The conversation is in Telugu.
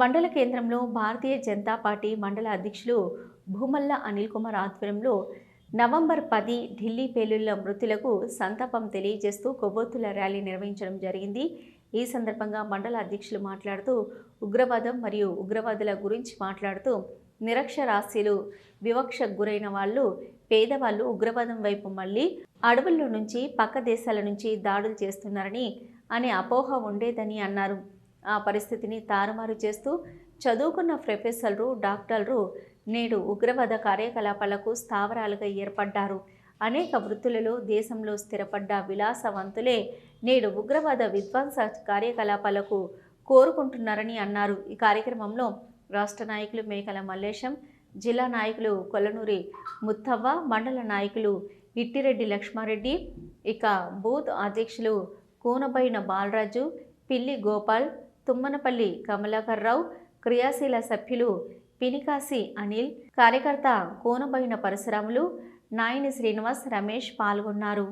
మండల కేంద్రంలో భారతీయ జనతా పార్టీ మండల అధ్యక్షులు భూమల్ల అనిల్ కుమార్ ఆధ్వర్యంలో నవంబర్ పది ఢిల్లీ పేలుళ్ళ మృతులకు సంతాపం తెలియజేస్తూ కొవ్వొత్తుల ర్యాలీ నిర్వహించడం జరిగింది. ఈ సందర్భంగా మండల అధ్యక్షులు మాట్లాడుతూ ఉగ్రవాదం మరియు ఉగ్రవాదుల గురించి మాట్లాడుతూ నిరక్షరాస్యులు వివక్ష గురైన వాళ్ళు పేదవాళ్ళు ఉగ్రవాదం వైపు మళ్ళీ అడవుల్లో నుంచి పక్క దేశాల నుంచి దాడులు చేస్తున్నారని అనే అపోహ ఉండేదని అన్నారు. ఆ పరిస్థితిని తారుమారు చేస్తూ చదువుకున్న ప్రొఫెసర్లు డాక్టర్లు నేడు ఉగ్రవాద కార్యకలాపాలకు స్థావరాలుగా ఏర్పడ్డారు. అనేక వృత్తులలో దేశంలో స్థిరపడ్డ విలాసవంతులే నేడు ఉగ్రవాద విధ్వంస కార్యకలాపాలకు కోరుకుంటున్నారని అన్నారు. ఈ కార్యక్రమంలో రాష్ట్ర నాయకులు మేకల మల్లేశం జిల్లా నాయకులు కొల్లనూరి ముత్తవ్వ మండల నాయకులు ఇట్టిరెడ్డి లక్ష్మారెడ్డి ఇక బూత్ అధ్యక్షులు కూనబైన బాలరాజు పిల్లి గోపాల్ తుమ్మనపల్లి కమలాకర్ రావు క్రియాశీల సభ్యులు పినికాసి అనిల్ కార్యకర్త కూనబైన పరశురాములు నాయని శ్రీనివాస్ రమేష్ పాల్గొన్నారు.